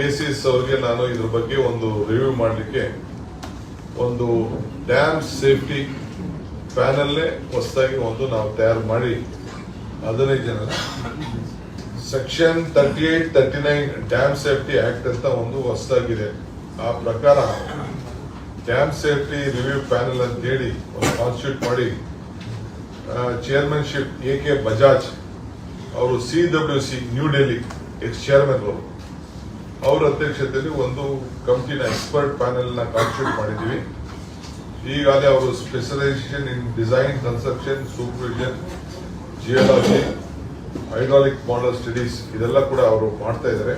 S ಅವ್ರಿಗೆ ನಾನು ಇದ್ರ ಬಗ್ಗೆ ಒಂದು ರಿವ್ಯೂ ಮಾಡಲಿಕ್ಕೆ ಒಂದು ಡ್ಯಾಮ್ ಸೇಫ್ಟಿ ಪ್ಯಾನಲ್ಲೇ ಹೊಸದಾಗಿ ಒಂದು ನಾವು ತಯಾರು ಮಾಡಿ ಹದಿನೈದು ಜನ section thirty eight thirty nine dam safety act ಅಂತ ಒಂದು ಹೊಸದಾಗಿದೆ. ಆ ಪ್ರಕಾರ ಡ್ಯಾಮ್ ಸೇಫ್ಟಿ ರಿವ್ಯೂ ಪ್ಯಾನಲ್ ಅಂತ ಹೇಳಿ ಒಂದು ಕಾನ್ಸ್ಟಿಟ್ಯೂಟ್ ಮಾಡಿ ಚೇರ್ಮನ್ಶಿಪ್ ಎ ಕೆ ಬಜಾಜ್ ಅವರು C W C New Delhi ex chairman ಅವರು ಅವರ ಅಧ್ಯಕ್ಷತೆಯಲ್ಲಿ ಒಂದು ಕಮಿಟಿನ ಎಕ್ಸ್ಪರ್ಟ್ ಪ್ಯಾನೆಲ್ನ ಕಾನ್ಸ್ಟಿಟ್ಯೂಟ್ ಮಾಡಿದ್ವಿ ಈಗಾಗಲೇ ಅವರು specialisation in design, construction, supervision, geology, hydraulic model studies ಇದೆಲ್ಲ ಕೂಡ ಅವರು ಮಾಡ್ತಾ ಇದ್ದಾರೆ.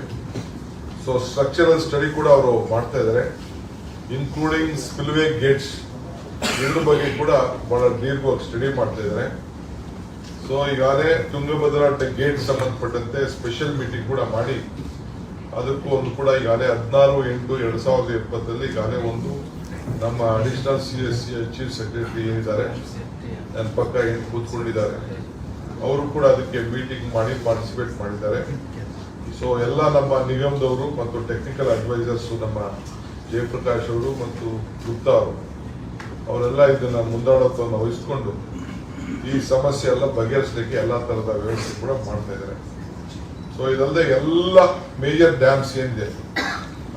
ಸೊ ಸ್ಟ್ರಕ್ಚರಲ್ ಸ್ಟಡಿ ಕೂಡ ಅವರು ಮಾಡ್ತಾ ಇದ್ದಾರೆ. ಇನ್ಕ್ಲೂಡಿಂಗ್ ಸ್ಪಿಲ್ವೇ ಗೇಟ್ಸ್ ಇದ್ರ ಬಗ್ಗೆ ಕೂಡ ಬಹಳ ದೀರ್ಘವಾಗಿ ಸ್ಟಡಿ ಮಾಡ್ತಾ ಇದ್ದಾರೆ. ಸೊ ಈಗಾಗಲೇ ತುಂಗಭದ್ರಾ ಗೇಟ್ ಸಂಬಂಧಪಟ್ಟಂತೆ ಸ್ಪೆಷಲ್ ಮೀಟಿಂಗ್ ಕೂಡ ಮಾಡಿ ಅದಕ್ಕೂ ಒಂದು ಕೂಡ ಈಗಾಗಲೇ ಹದಿನಾರು ಎಂಟು ಎರಡು ಸಾವಿರದ ಇಪ್ಪತ್ತರಲ್ಲಿ ಈಗಾಗಲೇ ಒಂದು ನಮ್ಮ additional C S C chief secretary ಏನಿದ್ದಾರೆ ನನ್ನ ಪಕ್ಕ ಏನು ಕೂತ್ಕೊಂಡಿದ್ದಾರೆ, ಅವರು ಕೂಡ ಅದಕ್ಕೆ ಮೀಟಿಂಗ್ ಮಾಡಿ ಪಾರ್ಟಿಸಿಪೇಟ್ ಮಾಡಿದ್ದಾರೆ. ಸೊ ಎಲ್ಲ ನಮ್ಮ ನಿಗಮದವರು ಮತ್ತು ಟೆಕ್ನಿಕಲ್ ಅಡ್ವೈಸರ್ಸ್ ನಮ್ಮ ಜಯಪ್ರಕಾಶ್ ಅವರು ಮತ್ತು ಗುಪ್ತಾ ಅವರು, ಅವರೆಲ್ಲ ಇದನ್ನ ಮುಂದಾಡೋದನ್ನು ವಹಿಸಿಕೊಂಡು ಈ ಸಮಸ್ಯೆ ಎಲ್ಲ ಬಗೆಹರಿಸಲಿಕ್ಕೆ ಎಲ್ಲ ಥರದ ವ್ಯವಸ್ಥೆ ಕೂಡ ಮಾಡ್ತಾ ಇದ್ದಾರೆ. ಸೊ ಇದಲ್ಲದೆ ಎಲ್ಲ ಮೇಜರ್ ಡ್ಯಾಮ್ಸ್ ಏನಿದೆ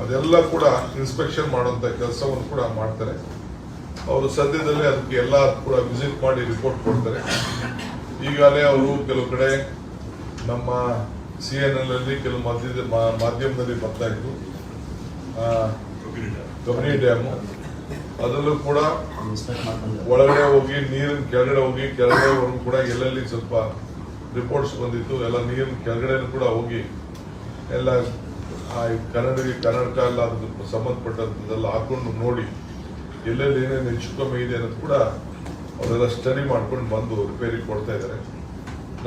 ಅದೆಲ್ಲ ಕೂಡ ಇನ್ಸ್ಪೆಕ್ಷನ್ ಮಾಡುವಂಥ ಕೆಲಸವನ್ನು ಕೂಡ ಮಾಡ್ತಾರೆ. ಅವರು ಸದ್ಯದಲ್ಲೇ ಅದಕ್ಕೆ ಎಲ್ಲ ಕೂಡ ವಿಸಿಟ್ ಮಾಡಿ ರಿಪೋರ್ಟ್ ಕೊಡ್ತಾರೆ. ಈಗಾಗಲೇ ಅವರು ಕೆಲವು ಕಡೆ ನಮ್ಮ ಸಿ ಎನ್ ಎಲ್ ಅಲ್ಲಿ ಕೆಲವು ಮಧ್ಯದ ಮಾ- ಮಾಧ್ಯಮದಲ್ಲಿ ಬರ್ತಾ ಇತ್ತು. ಆ, ಕಬಿನಿ ಡ್ಯಾಮು ಅದರಲ್ಲೂ ಕೂಡ ಒಳಗಡೆ ಹೋಗಿ ನೀರಿನ ಕೆಳಗಡೆ ಹೋಗಿ ಕೆಳಗಡೆ ಕೂಡ ಎಲ್ಲೆಲ್ಲಿ ಸ್ವಲ್ಪ ರಿಪೋರ್ಟ್ಸ್ ಬಂದಿತ್ತು. ಎಲ್ಲ ನೀರಿನ ಕೆಳಗಡೆ ಕೂಡ ಹೋಗಿ ಎಲ್ಲ ಆ ಕನ್ನಡಿಗೆ ಕರ್ನಾಟಕ ಎಲ್ಲ ಅದಕ್ಕೆ ಸಂಬಂಧಪಟ್ಟಂಥದ್ದೆಲ್ಲ ಹಾಕೊಂಡು ನೋಡಿ ಎಲ್ಲೆಲ್ಲಿ ಏನೇನು ಹೆಚ್ಚು ಕಮ್ಮಿ ಇದೆ ಅನ್ನೋದು ಕೂಡ ಅವರೆಲ್ಲ ಸ್ಟಡಿ ಮಾಡ್ಕೊಂಡು ಬಂದು ರಿಪೇರಿ ಕೊಡ್ತಾ ಇದ್ದಾರೆ.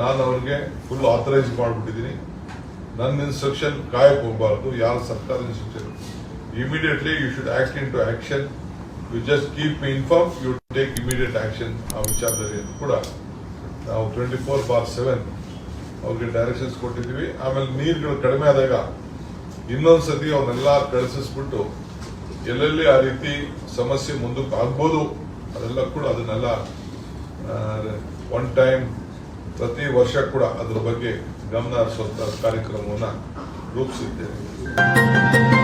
ನಾನು ಅವ್ರಿಗೆ ಫುಲ್ ಆಥರೈಸ್ ಮಾಡಿಬಿಟ್ಟಿದ್ದೀನಿ. ನನ್ನ ಇನ್ಸ್ಟ್ರಕ್ಷನ್ ಕಾಯಕ್ ಹೋಗಬಾರ್ದು. ಯಾರ ಸರ್ಕಾರ instruction immediately you should act into action you just keep me inform you take immediate action ಆ ವಿಚಾರದಲ್ಲಿ ಕೂಡ ನಾವು ಟ್ವೆಂಟಿ ಫೋರ್ ಬಾರ್ ಸೆವೆನ್ ಅವ್ರಿಗೆ ಡೈರೆಕ್ಷನ್ಸ್ ಕೊಟ್ಟಿದ್ದೀವಿ. ಆಮೇಲೆ ನೀರುಗಳು ಕಡಿಮೆ ಆದಾಗ ಇನ್ನೊಂದು ಸತಿ ಅವನ್ನೆಲ್ಲ ಕಳಿಸಿಸ್ಬಿಟ್ಟು ಎಲ್ಲೆಲ್ಲಿ ಆ ರೀತಿ ಸಮಸ್ಯೆ ಮುಂದಕ್ಕೆ ಆಗ್ಬೋದು ಅದೆಲ್ಲ ಕೂಡ ಅದನ್ನೆಲ್ಲ ಒನ್ ಟೈಮ್ ಪ್ರತಿ ವರ್ಷ ಕೂಡ ಅದ್ರ ಬಗ್ಗೆ ಗಮನ ಹರಿಸುವಂತ ಕಾರ್ಯಕ್ರಮವನ್ನು ರೂಪಿಸಿದ್ದೇವೆ.